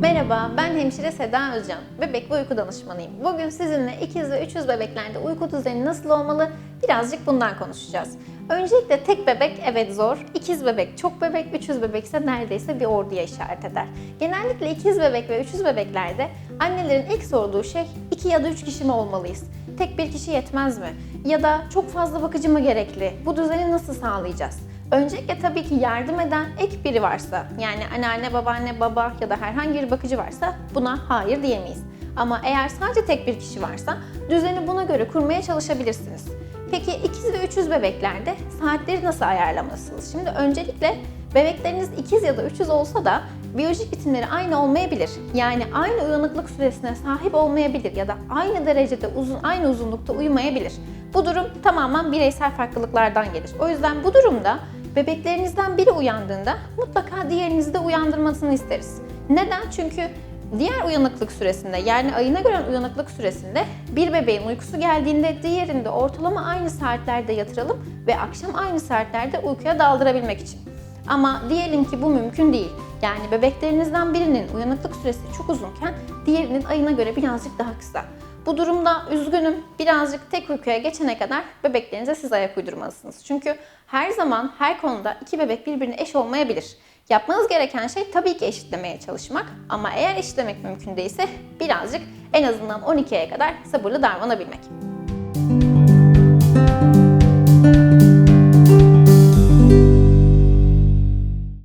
Merhaba, ben hemşire Seda Özcan. Bebek ve uyku danışmanıyım. Bugün sizinle ikiz ve üçüz bebeklerde uyku düzeni nasıl olmalı birazcık bundan konuşacağız. Öncelikle tek bebek evet zor, ikiz bebek çok bebek, üçüz bebek ise neredeyse bir orduya işaret eder. Genellikle ikiz bebek ve üçüz bebeklerde annelerin ilk sorduğu şey iki ya da üç kişi mi olmalıyız? Tek bir kişi yetmez mi? Ya da çok fazla bakıcı mı gerekli? Bu düzeni nasıl sağlayacağız? Öncelikle tabii ki yardım eden ek biri varsa, yani anneanne, babaanne, baba ya da herhangi bir bakıcı varsa buna hayır diyemeyiz. Ama eğer sadece tek bir kişi varsa düzeni buna göre kurmaya çalışabilirsiniz. Peki ikiz ve üçüz bebeklerde saatleri nasıl ayarlamalısınız? Şimdi öncelikle bebekleriniz ikiz ya da üçüz olsa da biyolojik bitimleri aynı olmayabilir. Yani aynı uyanıklık süresine sahip olmayabilir ya da aynı derecede uzun aynı uzunlukta uyumayabilir. Bu durum tamamen bireysel farklılıklardan gelir. O yüzden bu durumda bebeklerinizden biri uyandığında mutlaka diğerinizi de uyandırmasını isteriz. Neden? Çünkü diğer uyanıklık süresinde yani ayına göre uyanıklık süresinde bir bebeğin uykusu geldiğinde diğerini de ortalama aynı saatlerde yatıralım ve akşam aynı saatlerde uykuya daldırabilmek için. Ama diyelim ki bu mümkün değil. Yani bebeklerinizden birinin uyanıklık süresi çok uzunken diğerinin ayına göre birazcık daha kısa. Bu durumda üzgünüm birazcık tek uykuya geçene kadar bebeklerinize siz ayak uydurmalısınız. Çünkü her zaman her konuda iki bebek birbirine eş olmayabilir. Yapmanız gereken şey tabii ki eşitlemeye çalışmak ama eğer eşitlemek mümkün değilse birazcık en azından 12'ye kadar sabırlı davranabilmek.